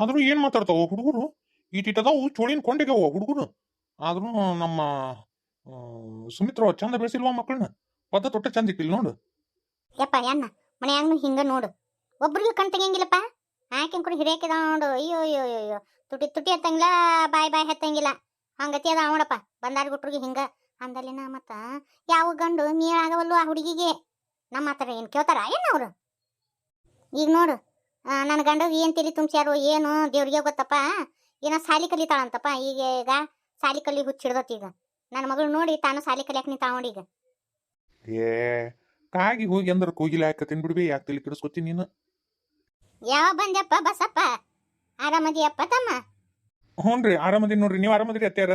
ಆದ್ರೂ ಏನ್ ಮಾತಾಡ್ತಾವ? ಹುಡುಗರು ಈಟಿಟದಾವು ಚೋಳಿನ ಕೊಂಡಿಗವ ಹುಡುಗರು. ಆದ್ರೂ ನಮ್ಮ ಸುಮಿತ್ರ ಚಂದ ಬೆಳೆಸಿಲ್ವಾ ಮಕ್ಕಳನ್ನ ಪದ ತೊಟ್ಟ ಚಂದ ಇಟ್ಟಿಲ್ಲ ನೋಡು. ಯಪ್ಪ ಅಣ್ಣ ಮನ್ಯಾಗ್ನು ಹಿಂಗ ನೋಡು. ಒಬ್ರಿಗೂ ಕಣ್ ತೆಗಿಯಂಗಿಲ್ಲಪ್ಪ. ಆಕೆ ಕೂಡ ಹಿರಿಯಕ್ಕೆ ನೋಡು. ಅಯ್ಯೋ ಅಯ್ಯೋ ಅಯ್ಯೋ. ತುಟಿ ತುಟಿ ಹತ್ತಂಗಿಲ್ಲ, ಬಾಯ್ ಬಾಯ್ ಹತ್ತಂಗಿಲ್ಲ. ಹಂಗತಿ ಅದ ನೋಡಪ್ಪ. ಬಂದಾರ ಗುಟ್ರಿಗೆ ಹಿಂಗ. ಅಂದಲ್ಲಿನ ಮತ್ತ, ಯಾವ ಗಂಡು ಮೀಳಾಗವಲ್ಲು ಆ ಹುಡುಗಿಗೆ? ನಮ್ಮ ಹತ್ರ ಏನು ಕೇಳ್ತಾರ? ಏನು ಅವರು? ಈಗ ನೋಡು. ನನ್ನ ಗಂಡ ಏನು ತಿಳಿ ತುಂಬ್ಸ್ಯಾರು ಏನು? ದೇವ್ರಿಗೆ ಗೊತ್ತಪ್ಪ. ಏನೋ ಸಾಲಿ ಕಲಿತಾಳಂತಪ್ಪ ಈಗ ಈಗ ಸಾಲಿ ಕಲಿ ಹುಚ್ಚಿಡ್ದತ್ ಈಗ. ನನ್ನ ಮಗಳು ನೋಡಿ ತಾನು ಸಾಲಿ ಕಲಿಯಾಕ ನಿಂತಾಳ ನೋಡಿ ಈಗ. ಏ ಕಾಗಿ ಹೋಗಿ ಅಂದ್ರೆ ಕೂಗಿಲ ಹಾಕತ್ತೀನಿ ಬಿಡ್ಬಿ ಯಾಕೆ ತಿಳಿ ಕೆಡಿಸ್ಕೊತೀನಿ ನೀನು? ಯಾವ ಬಂದ್ಯಪ್ಪ ಬಸಪ್ಪ? ಆರಾಮದಿಯಪ್ಪ ತಮ್ಮ? ಹ್ಞೂನ್ರಿ ಆರಾಮದೀನಿ ನೋಡ್ರಿ. ನೀವು ಆರಾಮದಿರಿ ಅತ್ಯಾರ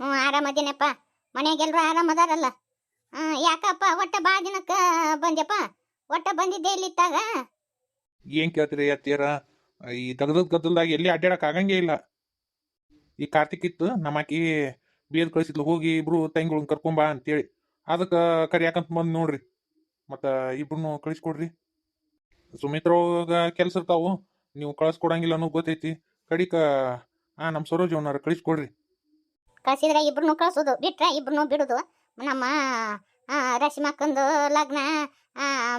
ಹ್ಞೂ ಆರಾಮದಿನಪ್ಪ. ಮನೆಗೆಲ್ರು ಆರಾಮದಾರಲ್ಲ. ಹಾಂ ಯಾಕಪ್ಪ ಒಟ್ಟ ಬಾ ದಿನಕ್ಕ ಬಂದ್ಯಪ್ಪ? ಒಟ್ಟ ಬಂದಿದ್ದೆ ಇಲ್ಲಿತ್ತಾಗ? ಏನ್ ಕೇಳ್ತೀರಿ ಅತ್ತೀರ ಈ ದಗದದ್ ಗದ್ದಲ್ದಾಗ ಎಲ್ಲಿ ಅಡ್ಡಾಡಕ್ ಆಗಂಗೇ ಇಲ್ಲ. ಈ ಕಾರ್ತಿಕ್ ಇತ್ತು ನಮ್ಮಾಕಿ ಬೇದ್ ಕಳಿಸಿದ್ಲು, ಹೋಗಿ ಇಬ್ರು ತಂಗಿಗಳನ್ನ ಕರ್ಕೊಂಬಾ ಅಂತೇಳಿ. ಅದಕ್ಕೆ ಕರಿಯಾಕಂತ ಬಂದ್ ನೋಡ್ರಿ, ಮತ್ತ ಇಬ್ರು ಕಳಿಸ್ಕೊಡ್ರಿ. ಸುಮಿತ್ರೋಗ ಕೆಲ್ಸ ಇರ್ತಾವು, ನೀವು ಕಳಿಸ್ಕೊಡಂಗಿಲ್ಲ ಅನ್ನೋ ಗೊತ್ತೈತಿ. ಕಡಿಕ, ಆ ನಮ್ಮ ಸರೋಜ್ ಅವನಾರ ಕಳಿಸ್ಕೊಡ್ರಿ. ಕಳ್ಸಿದ್ರೆ ಇಬ್ರು ಕಳ್ಸೋದು, ಬಿಟ್ರೆ ಇಬ್ರು ಬಿಡುದು. ನಮ್ಮ ರಶ್ಮಕ್ಕಂದು ಲಗ್ನ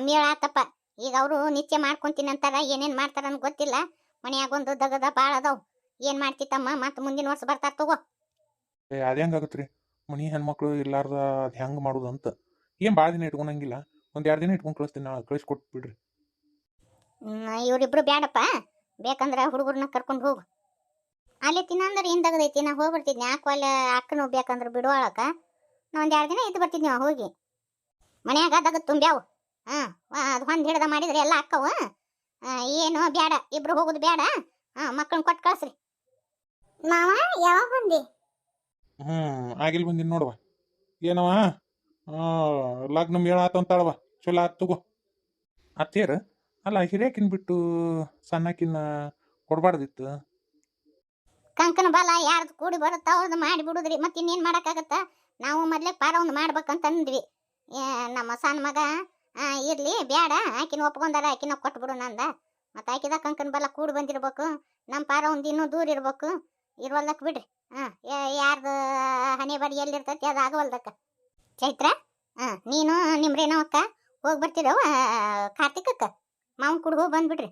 ಮೇಳ ಆತಪ್ಪ. ಈಗ ಅವರು ನಿತ್ಯ ಮಾಡ್ಕೊಂತೀನಿ ಅಂತಾರ ಏನೇನ್ ಮಾಡ್ತಾರ ಅಂತ ಗೊತ್ತಿಲ್ಲ. ಮನೆಯಾಗೊಂದು ದಗದ ಭಾಳ ಅದಾವ್. ಏನ್ ಮಾಡ್ತಿತ್ತಮ್ಮ ಮತ್ತೆ ಮುಂದಿನ ವರ್ಷ ಬರ್ತಾರ ತಗೋ. ಏ ಅದ ಹೆಂಗಾಗತ್ರಿ ಮನಿ ಹೆಣ್ಮಕ್ಳು ಇರ್ಲಾರ್ದ ಅದ್ ಹೆಂಗ್ ಮಾಡುದು ಅಂತ. ಏನ್ ಭಾಳ ದಿನ ಇಟ್ಕೊಳಂಗಿಲ್ಲ ಒಂದ್ ಎರಡ್ ದಿನ ಇಟ್ಕೊಂಡ್ ಕಳಿಸ್ತೀನಿ ಕಳಿಸ್ಕೊಟ್ಬಿಡ್ರಿ ಬಿಡ್ರಿ. ಇವ್ರಿಬ್ರು ಬ್ಯಾಡಪ್ಪ. ಬೇಕಂದ್ರ ಹುಡುಗರ್ನ ಕರ್ಕೊಂಡು ಹೋಗು. ಅಲ್ಲಿ ತಿನ್ನಂದ್ರೆ ಹಿಂದಾಗದೈತಿ ನಾ ಹೋಗಿ ಬರ್ತಿದ್ನಿ ಯಾಕೆ ಅಲ್ಲಿ ಅಕ್ಕನು ಬೇಕಂದ್ರೆ ಬಿಡುವಾಳಕ ನಾ ಒಂದ್ ಎರಡು ದಿನ ಇದ್ದು ಬರ್ತಿದ್ನಿ ಹೋಗಿ. ಮನ್ಯಾಗ ದಗದ್ ತುಂಬ್ಯಾವು. ಹಾಂ ಅದು ಹೊಂದ್ ಹಿಡ್ದ ಮಾಡಿದ್ರೆ ಎಲ್ಲ ಅಕ್ಕವು. ಏನು ಬೇಡ ಇಬ್ರು ಹೋಗುದು ಬೇಡ ಹಾಂ ಮಕ್ಕಳನ್ನ ಕೊಟ್ಟು ಕಳಿಸ್ರಿ. ಮಾವ ಯಾವಾಗ ಬಂದಿ? ಹ್ಮ್ ಆಗಿಲ್ ಬಂದಿನ್ ನೋಡುವ ಏನವ? ಲಗ್ನ ಮೇಳ ಆತಂತಾಳವ ಚಲೋ ಆತ್ ತಗೋ. ಅತ್ತೇರ ಅಲ್ಲ ಹಿರಿಯಾಕಿನ್ ಬಿಟ್ಟು ಸಣ್ಣಕಿನ ಕೊಡ್ಬಾರ್ದಿತ್ತು? ಕಂಕನ ಬಲ ಯಾರ್ದು ಕೂಡಿ ಬರುತ್ತ ಅವ್ರದ್ದು ಮಾಡಿ ಬಿಡುದ್ರಿ. ಮತ್ತೆ ಇನ್ನೇನ್ ಮಾಡಕ್ಕಾಗತ್ತ? ನಾವು ಮೊದ್ಲೇ ಪಾರ ಒಂದು ಮಾಡ್ಬೇಕಂತ ಅಂದ್ವಿ ಏ, ನಮ್ಮ ಸಣ್ಣ ಮಗ ಇರ್ಲಿ ಬೇಡ ಆಕಿನ ಒಪ್ಕೊಂಡಾರ, ಆಕಿನ ಕೊಟ್ಬಿಡು ನಂದ. ಮತ್ತೆ ಆಕಿದ ಕಂಕನ್ ಬಲ ಕೂಡಿ ಬಂದಿರ್ಬೇಕು. ನಮ್ಮ ಪಾರ ಒಂದು ಇನ್ನೂ ದೂರ ಇರ್ಬೇಕು. ಇರ್ವಲ್ದಕ್ ಬಿಡ್ರಿ. ಹಾ ಯಾರ್ದು ಹನಿ ಬಡಿ ಎಲ್ಲಿರ್ತೈತಿ, ಅದು ಆಗವಲ್ದಕ್ಕ. ಚೈತ್ರ ಹಾ ನೀನು ನಿಮ್ಮ ಅಕ್ಕ ಹೋಗಿ ಬರ್ತೀರವ ಕಾರ್ತಿಕಕ್ಕ? ಮಾವನ್ ಕೂಡ ಹೋಗಿ ಬಂದ್ಬಿಡ್ರಿ.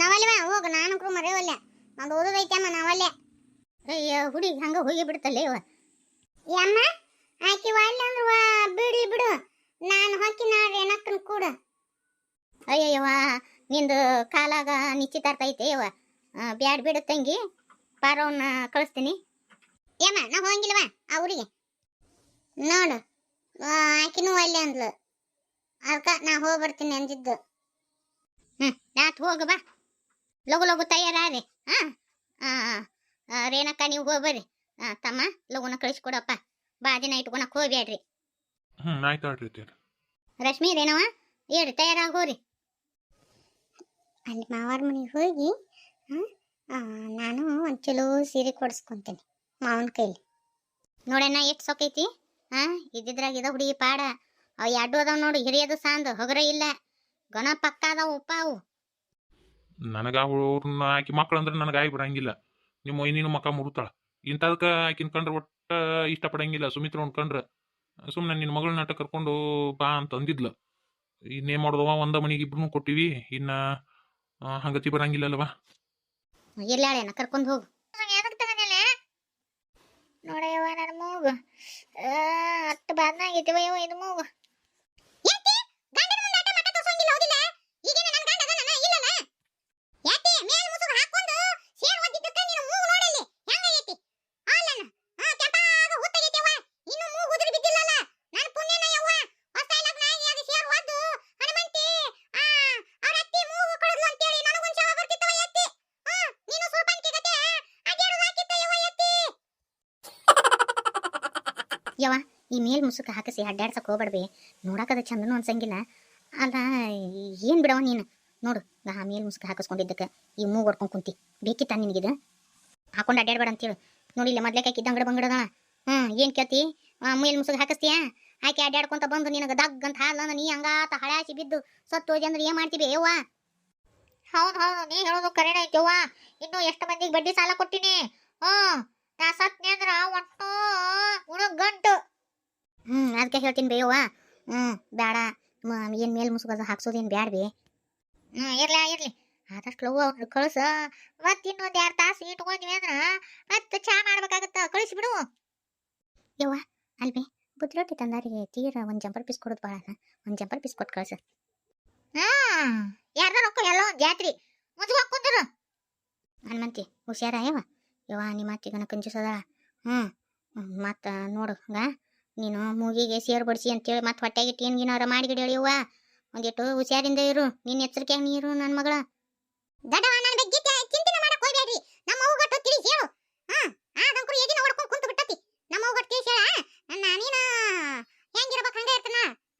ನಾವಲ್ವ ಹೋಗು, ನಾನು ಕೂಡ ಮರೆಯವಲ್ಲ ನಂದು ಓದೋದೈತಮ್ಮ ನಾವಲ್ಲೇ. ಅಯ್ಯ, ಹುಡುಗಿ ಹಂಗ ಹೋಗಿ ಬಿಡ್ತಲ್ಲ ಇವ. ಯಮ್ಮ, ಆಕಿ ವಾಲ್ಯ ಅಂದ್ರ ಬಿಡು. ನಾನು ಹಾಕಿ ನಾಳೆ ಏನಕ್ಕನ್ ಕೂಡ. ಅಯ್ಯಯ್ಯವ ನಿಂದು ಕಾಲಾಗ ನಿಶ್ಚಿತಾರ್ಥ ಐತೆ ಆ, ಬ್ಯಾಡ್ ಬಿಡು ತಂಗಿ ಪಾರವನ್ನ ಕಳಿಸ್ತೀನಿ. ಏಮ್ಮ ನಾ ಹೋಗಿಲ್ವ ಆ ಊರಿಗೆ? ನೋಡು ಆಕಿನೂ ಅಲ್ಲಿ ಅಂದ್ಲು. ಅದಕ್ಕೆ ನಾ ಹೋಗಿ ಬರ್ತೀನಿ ಅಂದಿದ್ದು. ಹ್ಞೂ ನಾತ್ ಹೋಗ ಬಾ. ಲಗು ಲಗು ತಯಾರಾರಿ ಹಾ ರೇಣಕ್ಕ ನೀವು ಹೋಗ್ಬರ್ರಿ. ಹಾಂ ತಮ್ಮ ಲಗುನ ಕಳಿಸ್ಕೊಡಪ್ಪ ಬಾ ದಿನ ಇಟ್ಕೊಳಕ್ ಹೋಗ್ಬೇಡ್ರಿ ಹ್ಮ್ ಆಯ್ತು ಹೇಳ್ರಿ ರಶ್ಮಿ ರೇಣವ ಹೇಳ್ರಿ ತಯಾರಾಗೋರಿ. ಅಲ್ಲಿ ಮಾವಾರ ಮನೆಗೆ ಹೋಗಿ ಆ, ನಾನು ಒಂದು ಚಲೋ ಸೀರೆ ಕೊಡಿಸ್ಕೊಂತೀನಿ ಮಾವನ ಕೈಲಿ. ನೋಡಣ್ಣ ಎಷ್ಟು ಸೊಕ್ಕೈತಿ ಹಾ ಇದ್ದಿದ್ರಾಗ ಇದ ಹುಡುಗಿ ಪಾಡ. ಅವು ಎರಡು ಅದಾವ ನೋಡು ಹಿರಿಯದು ಸಾಂದು ಹೊಗರ ಇಲ್ಲ. ಗಣ ಪಕ್ಕ ಅದಾವ ಉಪ್ಪ ಅವು. ನನಗ ಅವ್ರನ್ನ ಆಕಿ ಮಕ್ಳು ಅಂದ್ರೆ ನನಗೆ ಆಗಿ ಬಿಡಂಗಿಲ್ಲ. ನಿಮ್ಮ ನೀನು ಮಕ್ಕ ಮುರುತಾಳ. ಇಂಥದಕ್ಕೆ ಆಕಿನ ಕಂಡ್ರೆ ಒಟ್ಟ ಇಷ್ಟಪಡಂಗಿಲ್ಲ ಸುಮಿತ್ರ ಕಂಡ್ರೆ. ಸುಮ್ಮನೆ ನಿನ್ನ ಮಗಳ ನಾಟ ಕರ್ಕೊಂಡು ಬಾ ಅಂತ ಅಂದಿದ್ಲ. ಇನ್ನೇನ್ ಮಾಡೋದವ ಒಂದ ಮನಿಗೆ ಇಬ್ರು ಕೊಟ್ಟಿವಿ. ಇನ್ನ ಹಂಗತಿ ಬರಂಗಿಲ್ಲಲ್ವಾ? ಎಲ್ಲಾಳೇನ ಕರ್ಕೊಂಡು ಹೋಗು. ನೋಡಯ್ಯವ ನನ್ನ ಮೂಗು. ಹತ್ತು ಬಾದ್ನಾಗೈತಿವ ಯವ್ವ ಇದು ಮೂಗು. ಯವ್ವ, ಈ ಮೇಲ್ ಮುಸುಕ ಹಾಕಿಸಿ ಅಡ್ಡಾಡ್ಸಕ್ ಹೋಗ್ಬೇಡ್ಬಿ. ನೋಡಕದ ಚಂದನು ಅನ್ಸಂಗಿಲ್ಲ. ಅಲ್ಲ, ಏನ್ ಬಿಡವ ನೀನು? ನೋಡು, ನಾ ಮೇಲ್ ಮುಸುಕ ಹಾಕಿಸ್ಕೊಂಡಿದ್ದಕ್ಕೆ. ಈ ಮೂಗ್ ಹೊಡ್ಕೊಂಡ್ ಕುಂತಿ. ಬೇಕಿತ್ತ ನಿನಗಿದ? ಹಾಕೊಂಡು ಅಡ್ಡಾಡ್ಬೇಡ ಅಂತೇಳಿ ನೋಡಿ, ಇಲ್ಲ ಮೊದ್ಲೇಕ ಅಂಗಡಿ ಬಂಗಡದ ಹ್ಞೂ ಏನು ಕೇಳ್ತಿ? ಮೇಲ್ ಮುಸುಕ ಹಾಕಿಸ್ತೀಯಾ? ಆಯ್ಕೆ ಅಡ್ಡಾಡ್ಕೊಂತ ಬಂದು ನಿನಗ ದಗ್ ಅಂತ ಹಾಲ ನೀ ಹಂಗಾತ ಹಳಾಸಿ ಬಿದ್ದು ಸತ್ತು ಹೋದ್ಯ ಅಂದ್ರೆ ಏನು ಮಾಡ್ತೀವಿ, ಯವ್ವ? ಹೌದು ಹೌದು, ನೀ ಹೇಳೋದು ಕರೆನ ಐತವ್ವ ಇನ್ನು ಎಷ್ಟು ಮಂದಿಗೆ ಬಡ್ಡಿ ಸಾಲ ಕೊಟ್ಟಿನಿ? ಹ್ಮ್. ನಾ ಸತ್ನಿ ಅಂದ್ರ ಒಟ್ಟು ಉಣಗ್ ಗಂಟು. ಹ್ಮ್ ಅದಕ್ಕೆ ಹೇಳ್ತೀನಿ ಬೇಯವ್ವ ಹ್ಮ್ ಬೇಡ ಏನು ಮೇಲ್ ಮುಸುಗದ ಹಾಕ್ಸೋದೇನ್ ಬ್ಯಾಡ ಬಿ. ಹ್ಮ್, ಇರ್ಲಿ ಇರ್ಲಿ. ಆದಷ್ಟು ಲವ್ ಅವ್ರು ಕಳಿಸ. ಮತ್ ಇನ್ನೊಂದ್ ಎರಡ್ ತಾಸು ಇಟ್ಕೊಂಡ್ವಿ ಅಂದ್ರ ಮತ್ ಚಾ ಮಾಡ್ಬೇಕಾಗತ್ತ. ಕಳಿಸ್ಬಿಡು. ಯವ್ವ ಅಲ್ಬಿ ಬುದ್ಧಿ ರೊಟ್ಟಿ ತಂದಾರಿಗೆ ತೀರ ಒಂದ್ ಜಂಪರ್ ಪೀಸ್ ಕೊಡೋದು ಬಾಳನ ಒಂದ್ ಜಂಪರ್ ಪೀಸ್ ಕೊಟ್ಟು ಕಳ್ಸ. ಹಾಂ ರೊಕ್ಕ ಎಲ್ಲ ಒಂದ್ ಜಾತ್ರಿ. ಮುಜುಗ ಕುಂದ್ರು. ಹನುಮಂತಿ, ಹುಷಾರ ಯವ್ವ? ಯವ್ವ, ನಿಮ್ಮ ಅತ್ತಿಗನ ಕಂಜೂಸದ ಹ್ಞೂ ಮತ್ತ ನೋಡು, ಹಂಗ? ನೀನು ಮೂಗಿಗೆ ಸೇರ್ ಬಡ್ಸಿ ಅಂತೇಳಿ ಮತ್ತೆ ಹೊಟ್ಟೆಗೆ ಟೇನ್ಗಿನಾರ ಮಾಡಿಗಿಡಿ ಯವ್ವ. ಒಂದಿಟ್ಟು ಹುಷಾರಿಂದ ಇರು ನಿನ್ನ ಎಚ್ಚರಿಕೆ ನೀರು ನನ್ನ ಮಗಳ. ದಡವ ನನ್ನ ಬಗ್ಗೆ ಚಿಂತನೆ ಮಾಡಕ್ ಹೋಗ್ಬೇಡ್ರಿ ನಮ್ಮ ಅವ್ವ ಗಟ್ಟು ತಿಳಿಸಿ ಹೇಳು ಹಾ ಆ ದಂಕರು ಎಗಿನ ಹೊಡ್ಕೊಂಡ್ ಕುಂತು ಬಿಟ್ಟತಿ ನಮ್ಮ ಅವ್ವ ಗಟ್ಟು ತಿಳಿಸಿ ಹೇಳ ನನ್ನ ನೀನ ಹೆಂಗಿರ್ಬೇಕು ಹಂಗ ಇರ್ತನ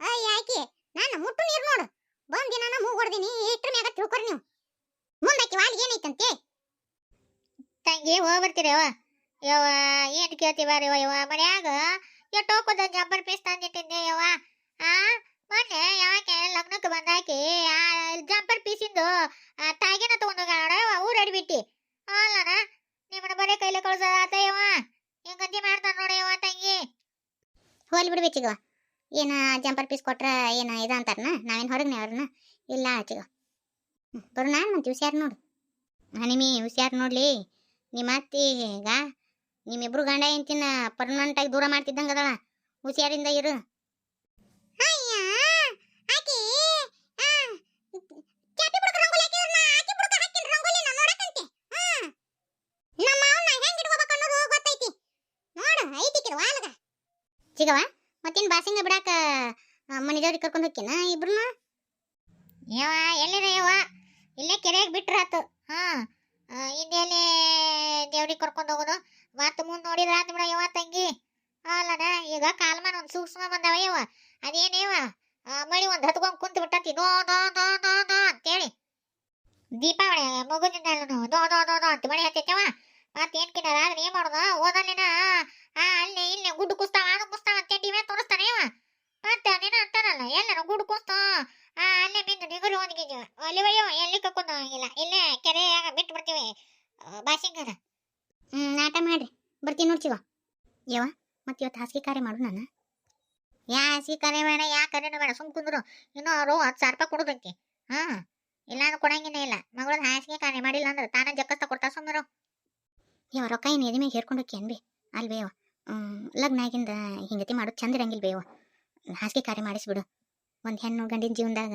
ಅಯ್ಯ ಆಕಿ ನಾನು ಮುಟ್ಟು ನೀರು ನೋಡು ಬಂದಿ ನಾನು ಮೂಗ್ ಹೊಡ್ದಿನಿ ಇಟ್ರ ಮ್ಯಾಗ ತಿಳ್ಕೊರಿ ನೀವು ಮುಂದಕ್ಕೆ ವಾಲಿಗೆ ಏನೈತಂತೆ ತಂಗಿ ಹೋಗಿ ಬರ್ತೀರಿ ಯವ್ವ ಯವ್ವ, ಏನ್ ಕೇಳ್ತೀವ ರೀ ಯವ್ವ, ಮನ್ಯಾಗ ಎಷ್ಟೋಕೋದ ಜಬ್ಬರ್ ಪೀಸ್ ತಂದಿಟ್ಟಿದ್ದೆ ಯವ್ವ. ಆ, ಮೊನ್ನೆ ಯಾಕೆ ಲಗ್ನಕ್ಕೆ ಬಂದಾಕಿ, ಆ ಜಂಪರ್ ಪೀಸಿಂದು ತಾಗಿನ ತಗೊಂಡೋಗಾಳ ಊರ್ ಅಡ್ಬಿಟ್ಟಿ. ಅಲ್ಲನ ನಿಮ್ಮನ್ನ ಬರೀ ಕೈಲಿ ಕಳ್ಸೋದ ಆತಯ್ಯವ ಗಂಜಿ ಮಾಡ್ತಾನ ಯವ ತಂಗಿ. ಹೋಲ್ ಬಿಡ್ಬೇಕಿಗವ ಏನ ಜಂಪರ್ ಪೀಸ್ ಕೊಟ್ರ ಏನ ಇದ ಅಂತಾರನ? ನಾವೇನ್ ಹೊರಗ್ನೆ ಅವ್ರನ್ನ ಇಲ್ಲ ಆಚಿಗ ಬರೋಣ ಮಂತಿ ಹುಷಾರ್ ನೋಡು. ಹನಿಮಿ, ಹುಷಾರ್ ನೋಡ್ಲಿ. ನಿಮ್ಮ ಈಗ ನಿಮ್ಮಿಬ್ರು ಗಂಡ ಹೆಂಡತಿನ ಪರ್ಮನೆಂಟ್ ಆಗಿ ದೂರ ಮಾಡ್ತಿದ್ದಂಗ ಅದಳ. ಹುಷಾರಿಂದ ಇರು. ಚಿಗವ ಮತ್ತಿನ್ ಬಾಸಿಂಗ ಬಿಡಾಕ ಮನೆದೇವ್ರಿಗೆ ಕರ್ಕೊಂಡು ಹೋಗ್ತೀನ ಇಬ್ರು ಯವ ಎಲ್ಲಿರ ಯವ ಇಲ್ಲೇ ಕೆರೆಯಾಗ ಬಿಟ್ರಾತು. ಹಾ. ಇನ್ನೆಲ್ಲಿ ದೇವ್ರಿಗೆ ಕರ್ಕೊಂಡು ಹೋಗೋದು. ಮತ್ತೆ ಮುಂದೆ ನೋಡಿದ್ರ ಆತ್ ಬಿಡ ಯಾವ ತಂಗಿ. ಅಲ್ಲನ ಈಗ ಕಾಲ್ಮಾನ ಒಂದ್ ಸೂಕ್ಷ್ಮ ಬಂದವ ಯವ ಅದೇನೇವ ಮಳಿ ಒಂದ್ ಹತ್ಕೊಂಡ್ ಕುಂತ ಬಿಟ್ಟಂತಿ. No no no no no ಅಂತೇಳಿ. ದೀಪಾವಳಿ ಮಗುದಿಂದ ನೋ ನೋ ನೋ ನೋ ಅಂತ ಮಳಿ ಹತ್ತೈತವ ಏನ್ ಕಿನ್ನಾರ ಅದನ್ನ ಏನ್ ಮಾಡೋದು? ಓದಲ್ಲಿನ ಆ, ಅಲ್ಲಿ, ಇಲ್ಲಿ ಗುಡ್ಡು ಕುಸ್ತಾವ ಅದು ಕುಸ್ತಾವ ಅಂತ ಟಿವಿ ತೋರಿಸ್ತಾನೆ ಮತ್ತೆ ಅದೇನ ಅಂತಾರಲ್ಲ, ಎಲ್ಲಾರು ಗುಡ್ಡು ಕುಸ್ತಾವ. ಆ ಅಲ್ಲೇ ಬಿದ್ದು ನಿಗುರು ಒಂದಿಗೆ ಅಲ್ಲಿ ಒಯ್ಯೋ ಎಲ್ಲಿ ಕರ್ಕೊಂಡು ಹೋಗಿಲ್ಲ ಇಲ್ಲೇ ಕೆರೆಯಾಗ ಬಿಟ್ಟು ಬರ್ತೀವಿ ಬಾಸಿಂಗನ ಹ್ಞೂ ನಾಟ ಮಾಡ್ರಿ. ಬರ್ತೀನಿ ನೋಡ್ಚಿವ ಯವ ಮತ್ತೆ ಇವತ್ತು ಹಾಸಿಗೆ ಕಾರ್ಯ ಮಾಡು ನಾನು. ಯಾ ಹಾಸಿಗೆ ಕಾರ್ಯ ಬೇಡ ಯಾ ಕಾರ್ಯನೂ ಬೇಡ. ಸುಮ್ ಕುಂದ್ರು. ಇನ್ನೂ ಅವರು ಹತ್ತು ಸಾವಿರ ರೂಪಾಯಿ ಕೊಡೋದಂತೆ ಹಾಂ ಇಲ್ಲ ಅಂದ್ರೆ ಕೊಡಂಗಿನೇ ಇಲ್ಲ. ಮಗಳ ಹಾಸಿಗೆ ಕಾರ್ಯ ಮಾಡಿಲ್ಲ ಅಂದ್ರೆ ತಾನೇ ಜಕ್ಕಸ್ತ ಕೊಡ್ತಾ ಸುಮ್ಮರು ಯಾವ ರೊಕ್ಕ ಏನು ಎದೆ ಮ್ಯಾಗ ಹೇರ್ಕೊಂಡು ಹೋಕ್ಕೇನ್ ಬಿ ಅಲ್ವೇ ಯವ್ವ. ಹ್ಮ್, ಲಗ್ನ ಆಗಿಂದ ಹಿಂಗತಿ ಮಾಡೋದು ಚಂದ ಇರಂಗಿಲ್ಲ ಬೇವ ಹಾಸಿಗೆ ಕಾರ್ಯ ಮಾಡಿಸ್ಬಿಡು. ಒಂದು ಹೆಣ್ಣು ಗಂಡಿನ ಜೀವನದಾಗ.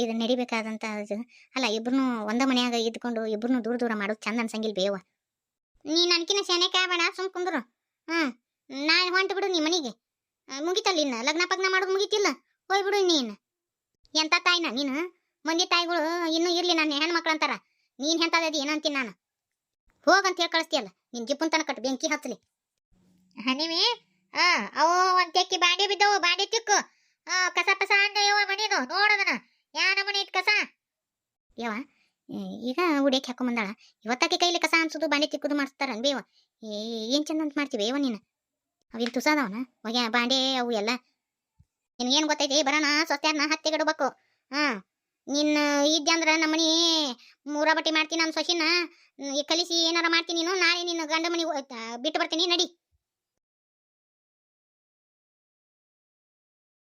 ಇದು ನಡಿಬೇಕಾದಂತ ಇದು ಅಲ್ಲ ಇಬ್ರು ಒಂದ ಮನೆಯಾಗ ಇದ್ಕೊಂಡು ಇಬ್ರು ದೂರ ದೂರ ಮಾಡೋದು ಚಂದ ಅನ್ಸಂಗಿಲ್ಲ ಬೇವ. ನೀ ನನ್ಕಿನ ಶಾನೆ ಕಾಯಬೇಡ ಸುಮ್ ಕುಂದ್ರು. ಹ್ಮ್ ನಾ ಹೊಂಟು ಬಿಡು ನೀ ಮನೆಗೆ. ಮುಗಿತಲ್ಲ ಇನ್ನ? ಲಗ್ನ ಪಗ್ನ ಮಾಡೋದು ಮುಗಿತಿಲ್ಲ? ಹೋಗ್ಬಿಡು ನೀನು. ಎಂತ ತಾಯಿನ ನೀನು? ಮಂದಿ ತಾಯಿಗಳು ಇನ್ನೂ ಇರ್ಲಿ ನನ್ನ ಹೆಣ್ಮಕ್ಳು ಅಂತಾರ. ನೀನ್ ಹೆಂತಾದಿ ಏನಂತೀನಿ ನಾನು? ಹೋಗಂತ ಹೇಳಿ ಕಳಿಸ್ತೀಯಲ್ಲ, ನಿನ್ ಜಿಪ್ಪನ್ ತನಕ ಬೆಂಕಿ ಹತ್ತಲಿ ಹನಿವಿ ಆ ಅವು ಒಂದ್ ತೆಕ್ಕಿ ಬಾಂಡೆ ಬಿದ್ದವು, ಬಾಡಿ ತಿಕ್ಕು. ಕಸ ಪಸ ಅಂದಯ್ಯವ ಮನಿದು ನೋಡದನ ಯಾ ನಮನಿ ಇಟ್ ಕಸ? ಯವ ಈಗ ಉಡಿಯಕ್ಕೆ ಹಾಕೊಂಬಂದಾಳ ಇವತ್ತಾಕೆ ಕೈಲಿ ಕಸ ಅನ್ಸುದು, ಬಾಂಡೆ ತಿಕ್ಕುದು ಮಾಡಿಸ್ತಾರ ಬೇವ ಏನ್ ಚಂದ ಅಂತ ಮಾಡ್ತೀವಿ ಯವ ನೀನು? ಅವಿಲ್ ತುಸಾದವನ ಹೊಗೆ, ಬಾಂಡೆ, ಅವು ಎಲ್ಲ. ನಿನ್ಗೇನ್ ಗೊತ್ತೈತಿ? ಬರೋಣ ಹತ್ತೆ ಹತ್ತಿಗಿಡ್ಬೇಕು ಹಾ. ನಿನ್ನ ಇದ್ದೆ ನಮ್ಮನಿ ಮೂರ ಬಟ್ಟಿ ಮಾಡ್ತೀನಿ ನಮ್ಮ ಸೊಸಿನ. ಕಲಿಸಿ ಏನಾರ ಮಾಡ್ತೀನಿ ನೀನು, ನಾಳೆ ನಿನ್ನ ಗಂಡ ಮನಿ ಬಿಟ್ಟು ಬರ್ತೀನಿ, ನಡಿ.